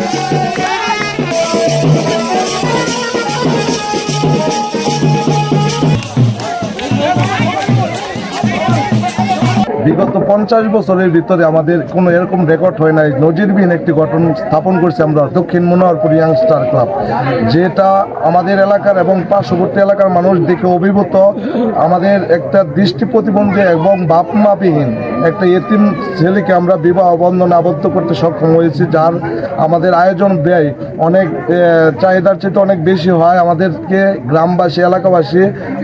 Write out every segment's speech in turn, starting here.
Yeah. বিগত পঞ্চাশ বছরের ভিতরে আমাদের কোনো এরকম রেকর্ড হয় নাই। নজিরবিহীন একটি গঠন স্থাপন করছি আমরা দক্ষিণ মনোহরপুর ইয়াংস্টার ক্লাব। যেটা আমাদের এলাকার এবং পার্শ্ববর্তী এলাকার মানুষ দেখে অভিভূত। আমাদের একটা দৃষ্টি প্রতিবন্ধী এবং বাপ মাপিহীন একটা এতিম ছেলেকে আমরা বিবাহ বন্ধনে আবদ্ধ করতে সক্ষম হয়েছি, যার আমাদের আয়োজন ব্যয় অনেক চাহিদার চেয়ে অনেক বেশি হয়। আমাদেরকে গ্রামবাসী, এলাকাবাসী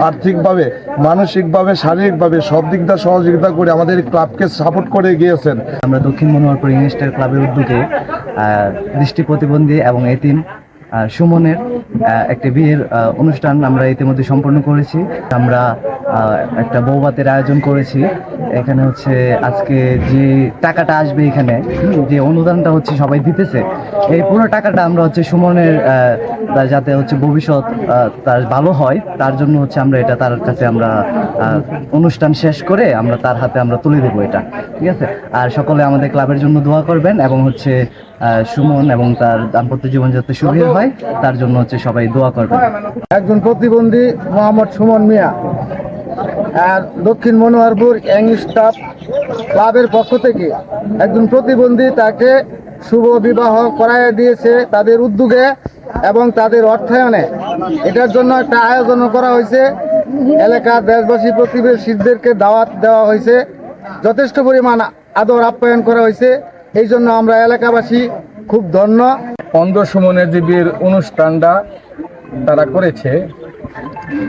আর্থিকভাবে, মানসিকভাবে, শারীরিকভাবে সব দিক দিয়ে সহযোগিতা করে আমাদের এই ক্লাবকে সাপোর্ট করে গিয়েছেন আমরা দক্ষিণ মনোহরপুর ইংলিশটার ক্লাবের উদ্যোগে দৃষ্টি প্রতিবন্ধী এবং এতিম সুমনের একটা বিয়ের অনুষ্ঠান আমরা ইতিমধ্যে সম্পন্ন করেছি। আমরা একটা বৌভাতের আয়োজন করেছি। এখানে হচ্ছে আজকে যে টাকাটা আসবে এখানে, যে অনুদানটা হচ্ছে সবাই দিতেছে, এই পুরো টাকাটা আমরা হচ্ছে সুমনের যাতে হচ্ছে ভবিষ্যৎ তার ভালো হয়, তার জন্য হচ্ছে আমরা এটা তার কাছে আমরা অনুষ্ঠান শেষ করে আমরা তার হাতে আমরা তুলে দেবো এটা, ঠিক আছে? আর সকলে আমাদের ক্লাবের জন্য দোয়া করবেন এবং হচ্ছে সুমন এবং তার দাম্পত্য জীবন যাতে সুখী হয়, তার জন্য হচ্ছে সবাই দোয়া করবেন। একজন প্রতিবন্ধী মোহাম্মদ সুমন মিয়া। আর দক্ষিণ মনোহরপুর ইয়াং স্টাফ ক্লাবের পক্ষ থেকে একজন প্রতিবন্ধী তাকে শুভ বিবাহ করাইয়া দিয়েছে তাদের উদ্যোগে এবং তাদের অর্থায়নে। এটার জন্য একটা আয়োজন করা হয়েছে। এলাকার দেশবাসী, প্রতিবেশীদেরকে দাওয়াত দেওয়া হয়েছে। যথেষ্ট পরিমাণ আদর আপ্যায়ন করা হয়েছে। এই জন্য আমরা এলাকাবাসী খুব ধন্য। অন্ধ সুমনের যে অনুষ্ঠানটা তারা করেছে,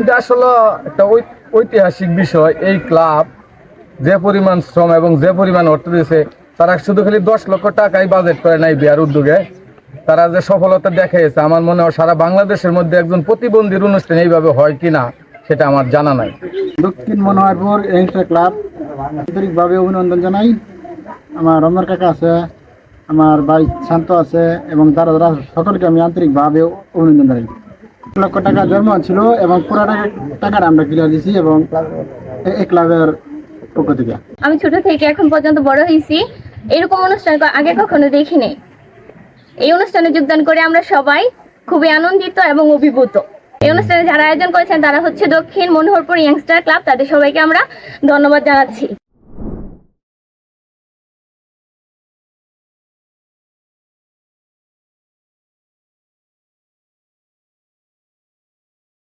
এটা আসলে একটা ঐতিহাসিক বিষয়, এই ক্লাব যে পরিমাণ শ্রম এবং যে পরিমাণ অর্থ দিয়েছে, তারা শুধু খালি দশ লক্ষ টাকাই বাজেট করে নাই বিয়ার উদ্যোগে। তারা যে সফলতা দেখিয়েছে আমার মনে হয় সারা বাংলাদেশের মধ্যে একজন প্রতিবন্ধীর অনুষ্ঠান এইভাবে হয় কিনা সেটা আমার জানা নাই। দক্ষিণ মনোহরপুর ইয়াংস্টার ক্লাব, আন্তরিকভাবে অভিনন্দন জানাই। আমার রমজান কাকা আছে, আমার ভাই শান্ত আছে এবং তারা সকলকে আমি আন্তরিকভাবে অভিনন্দন জানাই। লক্ষ টাকা ছিল এবং পুরো টাকাটা আমরা ক্লিয়ার দিছি এবং এই ক্লাবের পক্ষ থেকে। আমি ছোট থেকে এখন পর্যন্ত বড় হয়েছি। এরকম অনুষ্ঠান আগে কখনো দেখিনি। এই অনুষ্ঠানে যোগদান করে আমরা সবাই খুবই আনন্দিত এবং অভিভূত। এই অনুষ্ঠানে যারা আয়োজন করেছেন তারা হচ্ছে দক্ষিণ মনোহরপুর ইয়াংস্টার ক্লাব তাদের সবাইকে আমরা ধন্যবাদ জানাচ্ছি।